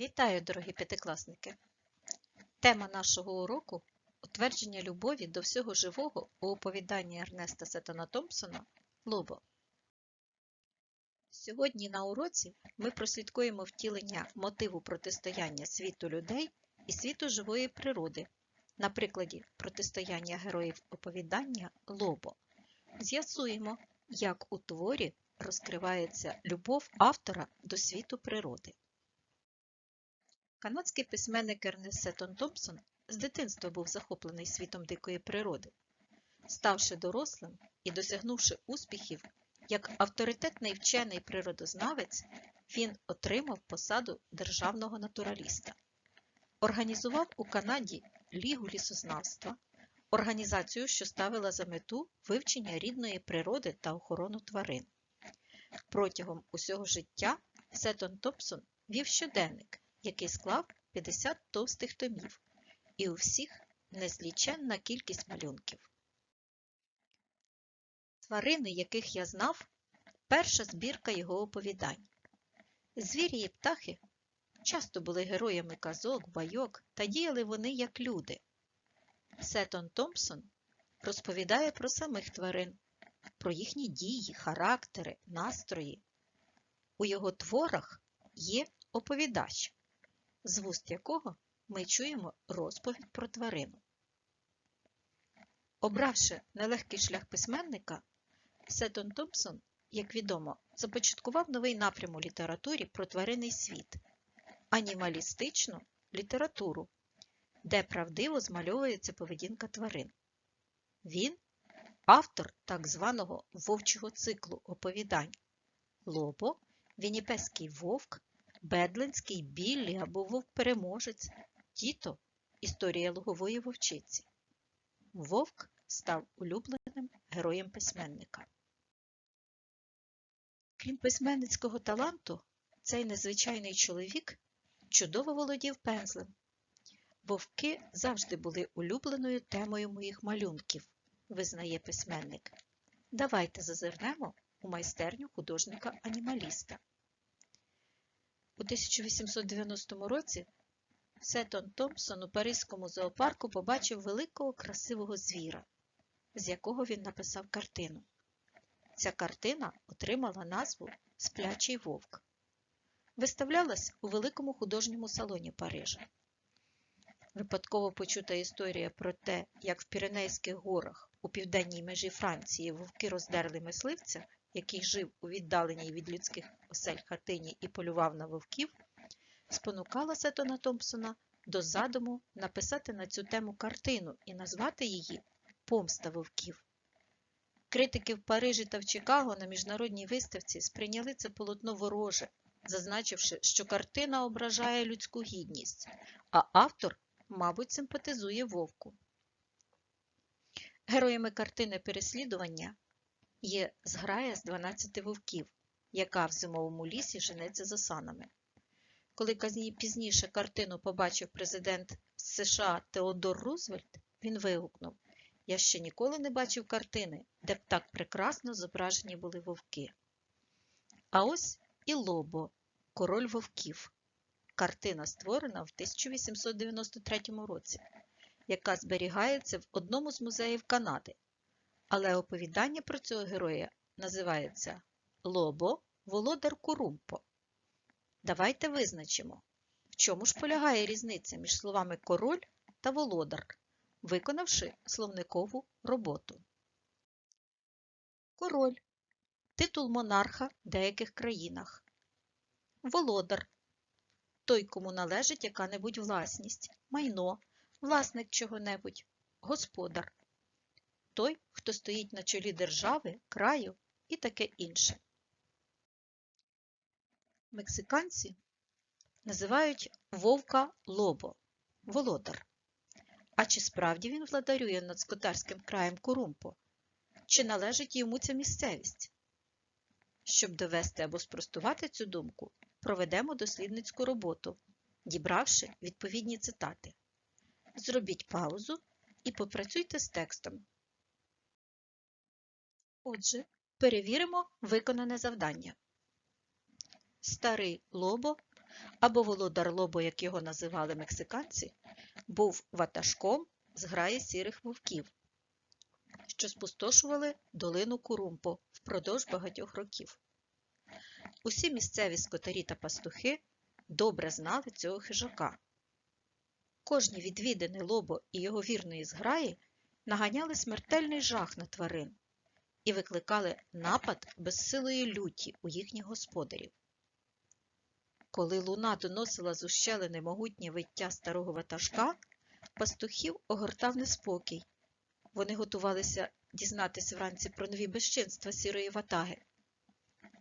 Вітаю, дорогі п'ятикласники! Тема нашого уроку утвердження любові до всього живого у оповіданні Ернеста Сеттона Томпсона Лобо. Сьогодні на уроці ми прослідкуємо втілення мотиву протистояння світу людей і світу живої природи на прикладі протистояння героїв оповідання Лобо. З'ясуємо, як у творі розкривається любов автора до світу природи. Канадський письменник Ернест Сеттон Томпсон з дитинства був захоплений світом дикої природи. Ставши дорослим і досягнувши успіхів як авторитетний вчений природознавець, він отримав посаду державного натураліста. Організував у Канаді Лігу лісознавства, організацію, що ставила за мету вивчення рідної природи та охорону тварин. Протягом усього життя Сеттон Томпсон вів щоденник, який склав 50 товстих томів, і у всіх незліченна кількість малюнків. Тварини, яких я знав, перша збірка його оповідань. Звірі і птахи часто були героями казок, байок та діяли вони як люди. Сеттон Томпсон розповідає про самих тварин, про їхні дії, характери, настрої. У його творах є оповідач, з вуст якого ми чуємо розповідь про тварину. Обравши нелегкий шлях письменника, Сеттон Томпсон, як відомо, започаткував новий напрям у літературі про тваринний світ анімалістичну літературу, де правдиво змальовується поведінка тварин. Він автор так званого вовчого циклу оповідань Лобо, Вінніпеський вовк, Бедлинський Біллі або Вовк-переможець, Тіто Історія лугової вовчиці. Вовк став улюбленим героєм письменника. Крім письменницького таланту, цей незвичайний чоловік чудово володів пензлем. Вовки завжди були улюбленою темою моїх малюнків, визнає письменник. Давайте зазирнемо у майстерню художника-анімаліста. У 1890 році Сеттон Томпсон у Паризькому зоопарку побачив великого красивого звіра, з якого він написав картину. Ця картина отримала назву Сплячий вовк. Виставлялась у великому художньому салоні Парижа. Випадково почута історія про те, як в Піренейських горах у південній межі Франції вовки роздерли мисливця, який жив у віддаленій від людських осель хатині і полював на вовків, спонукала Сеттона Томпсона до задуму написати на цю тему картину і назвати її Помста вовків. Критики в Парижі та в Чикаго на міжнародній виставці сприйняли це полотно вороже, зазначивши, що картина ображає людську гідність, а автор, мабуть, симпатизує вовку. Героями картини переслідування є зграя з 12 вовків, яка в зимовому лісі женеться за санами. Коли пізніше картину побачив президент США Теодор Рузвельт, він вигукнув Я ще ніколи не бачив картини, де б так прекрасно зображені були вовки. А ось і Лобо, король вовків. Картина створена в 1893 році, яка зберігається в одному з музеїв Канади. Але оповідання про цього героя називається Лобо Володар Курумпо. Давайте визначимо, в чому ж полягає різниця між словами король та володар, виконавши словникову роботу. Король титул монарха в деяких країнах. Володар той, кому належить яка-небудь власність, майно, власник чого-небудь, господар той, хто стоїть на чолі держави, краю і таке інше. Мексиканці називають вовка лобо, володар. А чи справді він владарює над скотарським краєм Курумпо? Чи належить йому ця місцевість? Щоб довести або спростувати цю думку, проведемо дослідницьку роботу, дібравши відповідні цитати. Зробіть паузу і попрацюйте з текстом. Отже, перевіримо виконане завдання. Старий Лобо або володар лобо, як його називали мексиканці, був ватажком з граї сірих вовків, що спустошували долину Курумпо впродовж багатьох років. Усі місцеві скотарі та пастухи добре знали цього хижака. Кожні відвідини лобо і його вірної зграї наганяли смертельний жах на тварин і викликали напад безсилої люті у їхніх господарів. Коли луна доносила з ущелини могутнє виття старого ватажка, пастухів огортав неспокій. Вони готувалися дізнатися вранці про нові безчинства сірої ватаги.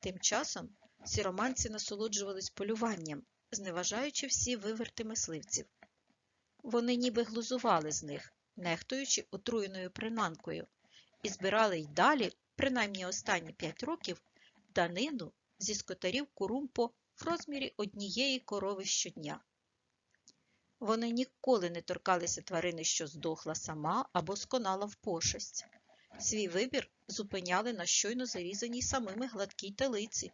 Тим часом сіроманці насолоджувались полюванням, зневажаючи всі виверти мисливців. Вони ніби глузували з них, нехтуючи отруєною принанкою, і збирали й далі, принаймні останні п'ять років, данину зі скотарів Курумпо в розмірі однієї корови щодня. Вони ніколи не торкалися тварини, що здохла сама або сконала в пошесть. Свій вибір зупиняли на щойно зарізаній самими гладкій телиці.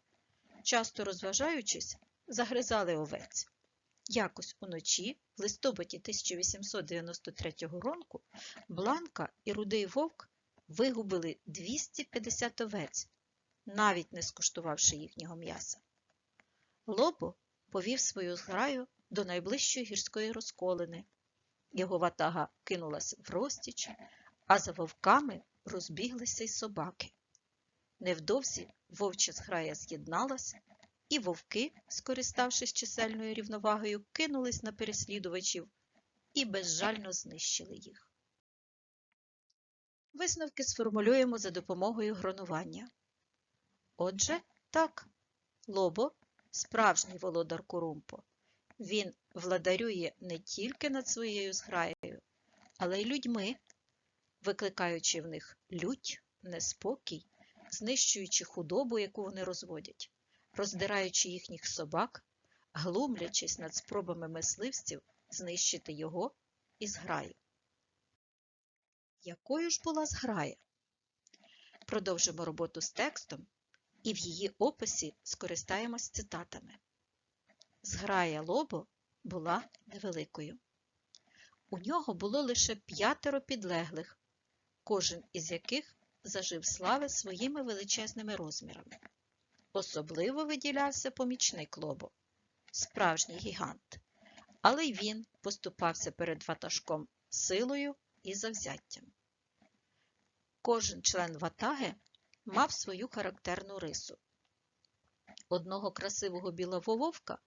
Часто розважаючись, загризали овець. Якось уночі, в листопаді 1893 року, Бланка і Рудий Вовк вигубили 250 овець, навіть не скуштувавши їхнього м'яса. Лобо повів свою зграю до найближчої гірської розколини. Його ватага кинулась в розтіч, а за вовками розбіглися й собаки. Невдовзі вовча зграя з'єдналась, і вовки, скориставшись чисельною рівновагою, кинулись на переслідувачів і безжально знищили їх. Висновки сформулюємо за допомогою гронування. Отже, так, лобо справжній володар Курумпо. Він владарює не тільки над своєю зграєю, але й людьми, викликаючи в них лють, неспокій, знищуючи худобу, яку вони розводять, роздираючи їхніх собак, глумлячись над спробами мисливців знищити його і зграю. Якою ж була зграя? Продовжимо роботу з текстом і в її описі скористаємось цитатами. Зграя Лобо була невеликою. У нього було лише п'ятеро підлеглих, кожен із яких зажив слави своїми величезними розмірами. Особливо виділявся помічник Лобо, справжній гігант, але й він поступався перед ватажком силою і завзяттям. Кожен член ватаги мав свою характерну рису. Одного красивого білого вовка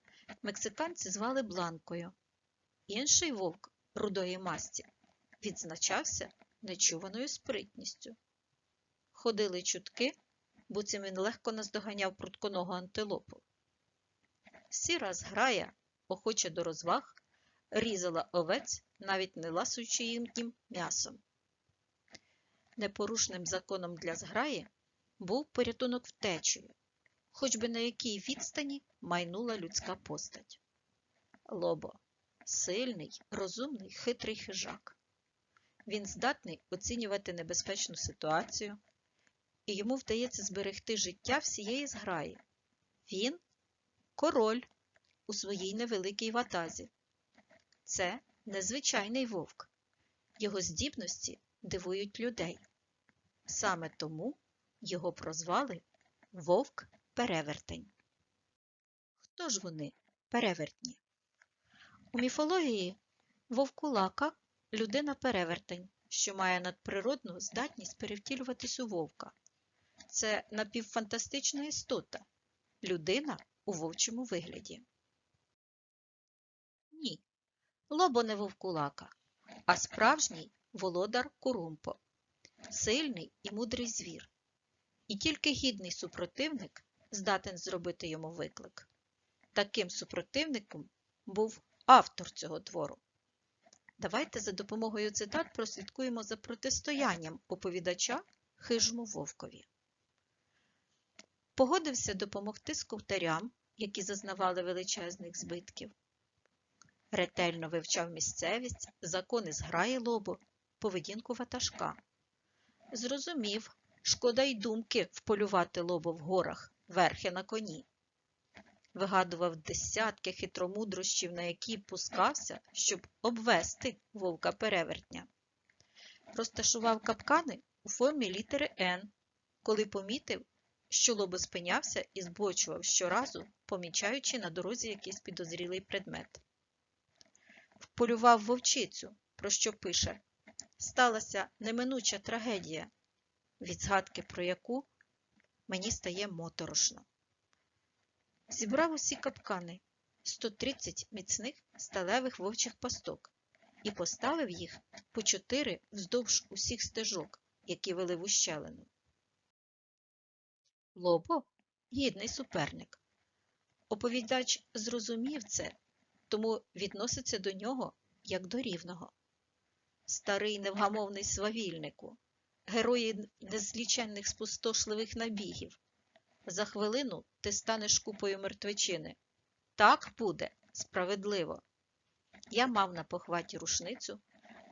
мексиканці звали Бланкою, інший вовк рудої масті відзначався нечуваною спритністю. Ходили чутки, буцім він легко наздоганяв прутконого антилопу. Сіра зграя, охоче до розваг, різала овець, навіть не ласуючи їм м'ясом. Непорушним законом для зграї був порятунок втечею, хоч би на якій відстані майнула людська постать. Лобо сильний, розумний, хитрий хижак. Він здатний оцінювати небезпечну ситуацію, і йому вдається зберегти життя всієї зграї. Він король у своїй невеликій ватазі. Це незвичайний вовк. Його здібності дивують людей. Саме тому його прозвали Вовк Перевертень. Хто ж вони перевертні? У міфології вовкулака людина перевертень, що має надприродну здатність перевтілюватись у вовка. Це напівфантастична істота, людина у вовчому вигляді. Ні, лобо не вовкулака, а справжній володар Курумпо, сильний і мудрий звір. І тільки гідний супротивник здатен зробити йому виклик. Таким супротивником був автор цього твору. Давайте за допомогою цитат прослідкуємо за протистоянням оповідача хижому вовкові. Погодився допомогти сковтарям, які зазнавали величезних збитків. Ретельно вивчав місцевість, закони зграї лобу, поведінку ватажка. Зрозумів, шкода й думки вполювати лобо в горах, верхи на коні. вигадував десятки хитромудрощів, на які пускався, щоб обвести вовка перевертня. Розташував капкани у формі літери Н, коли помітив, що лобо спинявся і збочував щоразу, помічаючи на дорозі якийсь підозрілий предмет. Вполював вовчицю, про що пише Сталася неминуча трагедія, від згадки про яку мені стає моторошно. Зібрав усі капкани 130 міцних сталевих вовчих пасток і поставив їх по чотири вздовж усіх стежок, які вели в ущелину. Лобо гідний суперник. Оповідач зрозумів це, тому відноситься до нього як до рівного. Старий невгамовний свавільнику, герої незліченних спустошливих набігів. За хвилину ти станеш купою мертвечини. Так буде справедливо. Я мав на похваті рушницю,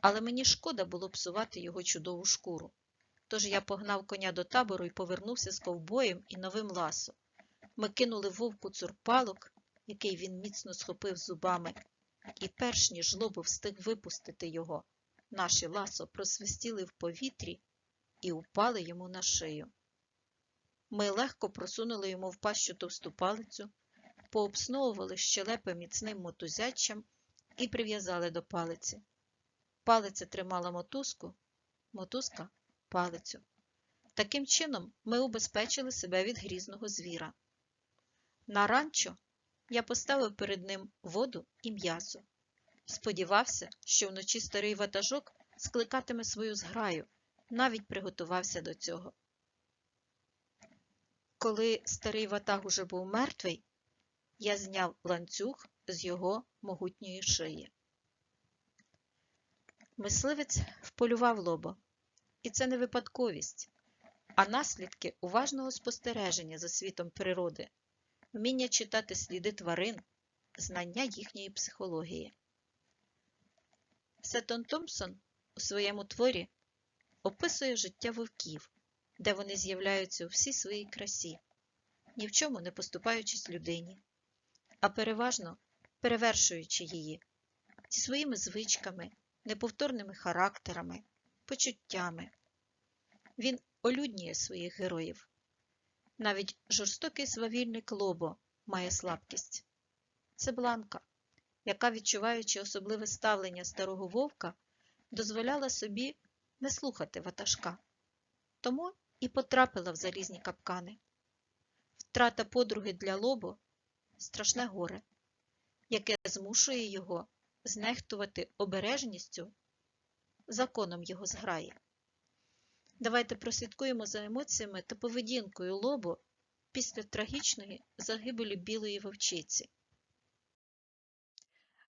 але мені шкода було псувати його чудову шкуру. Тож я погнав коня до табору і повернувся з ковбоєм і новим ласо. Ми кинули вовку цурпалок, який він міцно схопив зубами, і перш ніж лобо встиг випустити його, наші ласо просвистіли в повітрі і упали йому на шию. Ми легко просунули йому в пащу товсту палицю, пообсновували щелепи міцним мотузяччям і прив'язали до палиці. Палиця тримала мотузку, мотузка палицю. Таким чином ми убезпечили себе від грізного звіра. На ранчо я поставив перед ним воду і м'ясо. Сподівався, що вночі старий ватажок скликатиме свою зграю, навіть приготувався до цього. Коли старий ватаг уже був мертвий, я зняв ланцюг з його могутньої шиї. Мисливець вполював лоба, і це не випадковість, а наслідки уважного спостереження за світом природи, вміння читати сліди тварин, знання їхньої психології. Сеттон Томпсон у своєму творі описує життя вовків, де вони з'являються у всій своїй красі, ні в чому не поступаючись людині, а переважно перевершуючи її зі своїми звичками, неповторними характерами, почуттями. Він олюднює своїх героїв. Навіть жорстокий свавільник Лобо має слабкість. Це бланка, яка, відчуваючи особливе ставлення старого вовка, дозволяла собі не слухати ватажка. Тому і потрапила в залізні капкани. Втрата подруги для лобо страшне горе, яке змушує його знехтувати обережністю законом його зграї. Давайте прослідкуємо за емоціями та поведінкою лобо після трагічної загибелі білої вовчиці.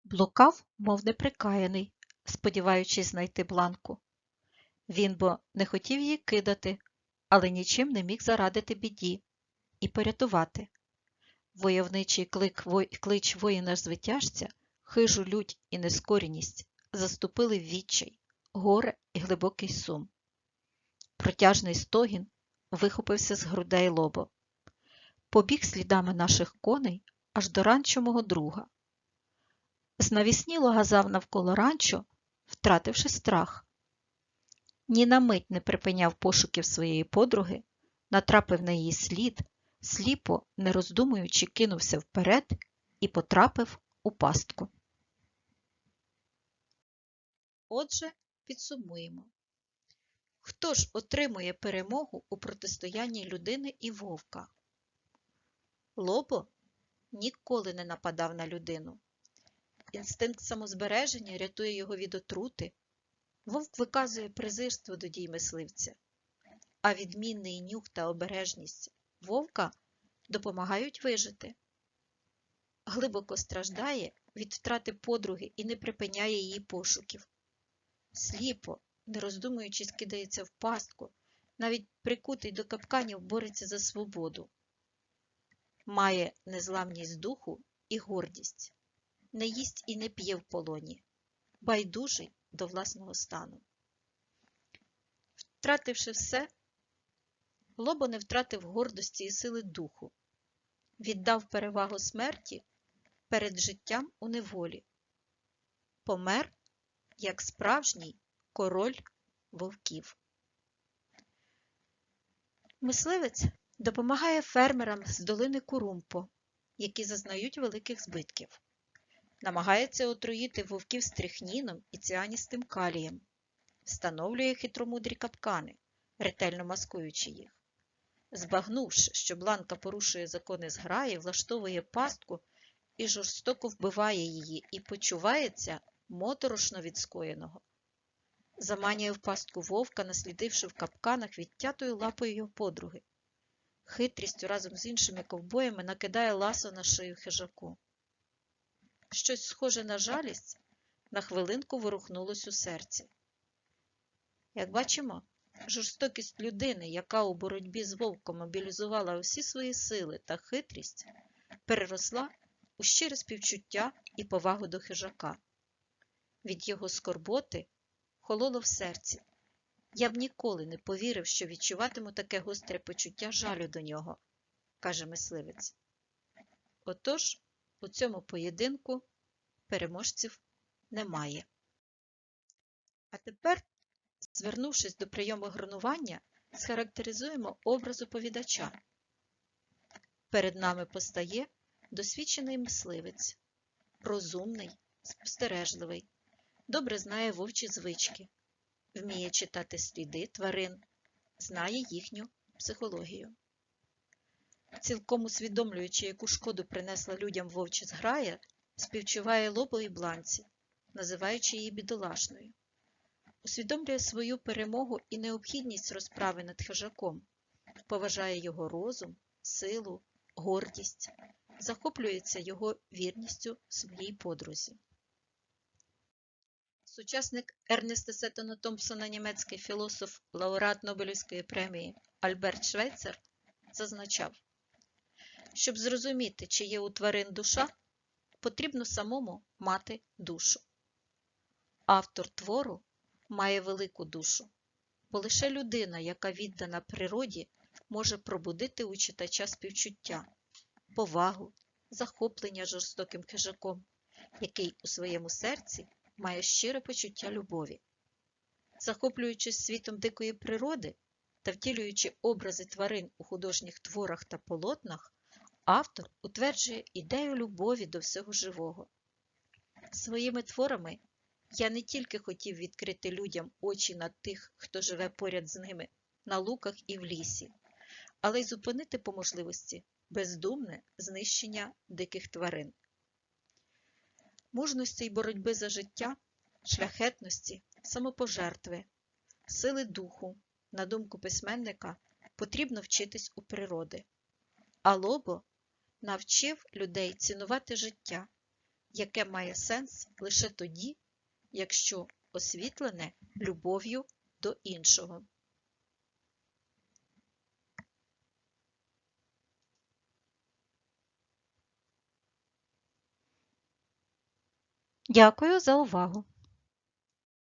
Блукав, мов неприкаяний, сподіваючись знайти бланку. Він бо не хотів її кидати, але нічим не міг зарадити біді і порятувати. Войовничий клик, вой, клич воїна звитяжця, хижу лють і нескоріність заступили відчай, горе і глибокий сум. Протяжний стогін вихопився з грудей лобо. Побіг слідами наших коней аж до ранчо мого друга. Знавісніло газав навколо ранчо, втративши страх. Ні на мить не припиняв пошуків своєї подруги, натрапив на її слід, сліпо, не роздумуючи, кинувся вперед і потрапив у пастку. Отже, підсумуємо. Хто ж отримує перемогу у протистоянні людини і вовка? Лобо ніколи не нападав на людину. Інстинкт самозбереження рятує його від отрути. Вовк виказує презирство до дій мисливця, а відмінний нюх та обережність вовка допомагають вижити. Глибоко страждає від втрати подруги і не припиняє її пошуків. Сліпо, не роздумуючись, кидається в пастку, навіть прикутий до капканів бореться за свободу. Має незламність духу і гордість, не їсть і не п'є в полоні, байдужий до власного стану. Втративши все, Лобо не втратив гордості і сили духу. віддав перевагу смерті перед життям у неволі. Помер як справжній король вовків. Мисливець допомагає фермерам з долини Курумпо, які зазнають великих збитків. Намагається отруїти вовків стрихніном і ціаністим калієм, встановлює хитромудрі капкани, ретельно маскуючи їх. Збагнувши, що Бланка порушує закони зграї, влаштовує пастку і жорстоко вбиває її і почувається моторошно від скоєного. Заманює в пастку вовка, наслідивши в капканах відтятою лапою його подруги. Хитрістю разом з іншими ковбоями накидає ласо на шию хижаку. Щось схоже на жалість на хвилинку ворухнулось у серці. Як бачимо, жорстокість людини, яка у боротьбі з вовком мобілізувала усі свої сили та хитрість, переросла у щире співчуття і повагу до хижака. Від його скорботи хололо в серці. Я б ніколи не повірив, що відчуватиму таке гостре почуття жалю до нього, каже мисливець. Отож, у цьому поєдинку переможців немає. А тепер, звернувшись до прийому гранування, схарактеризуємо образ оповідача. Перед нами постає досвідчений мисливець, розумний, спостережливий, добре знає вовчі звички, вміє читати сліди тварин, знає їхню психологію. Цілком усвідомлюючи, яку шкоду принесла людям вовча зграя, співчуває лобо і бланці, називаючи її бідолашною. Усвідомлює свою перемогу і необхідність розправи над хижаком, поважає його розум, силу, гордість, захоплюється його вірністю своїй подрузі. Сучасник Ернеста Сеттона Томпсона, німецький філософ, лауреат Нобелівської премії Альберт Швейцер зазначав, щоб зрозуміти, чи є у тварин душа, потрібно самому мати душу. Автор твору має велику душу, бо лише людина, яка віддана природі, може пробудити у читача співчуття, повагу, захоплення жорстоким хижаком, який у своєму серці має щире почуття любові. Захоплюючись світом дикої природи та втілюючи образи тварин у художніх творах та полотнах, автор утверджує ідею любові до всього живого. Своїми творами я не тільки хотів відкрити людям очі на тих, хто живе поряд з ними, на луках і в лісі, але й зупинити по можливості бездумне знищення диких тварин. Мужності й боротьби за життя, шляхетності, самопожертви, сили духу, на думку письменника, потрібно вчитись у природи. А Лобо навчив людей цінувати життя, яке має сенс лише тоді, якщо освітлене любов'ю до іншого. Дякую за увагу!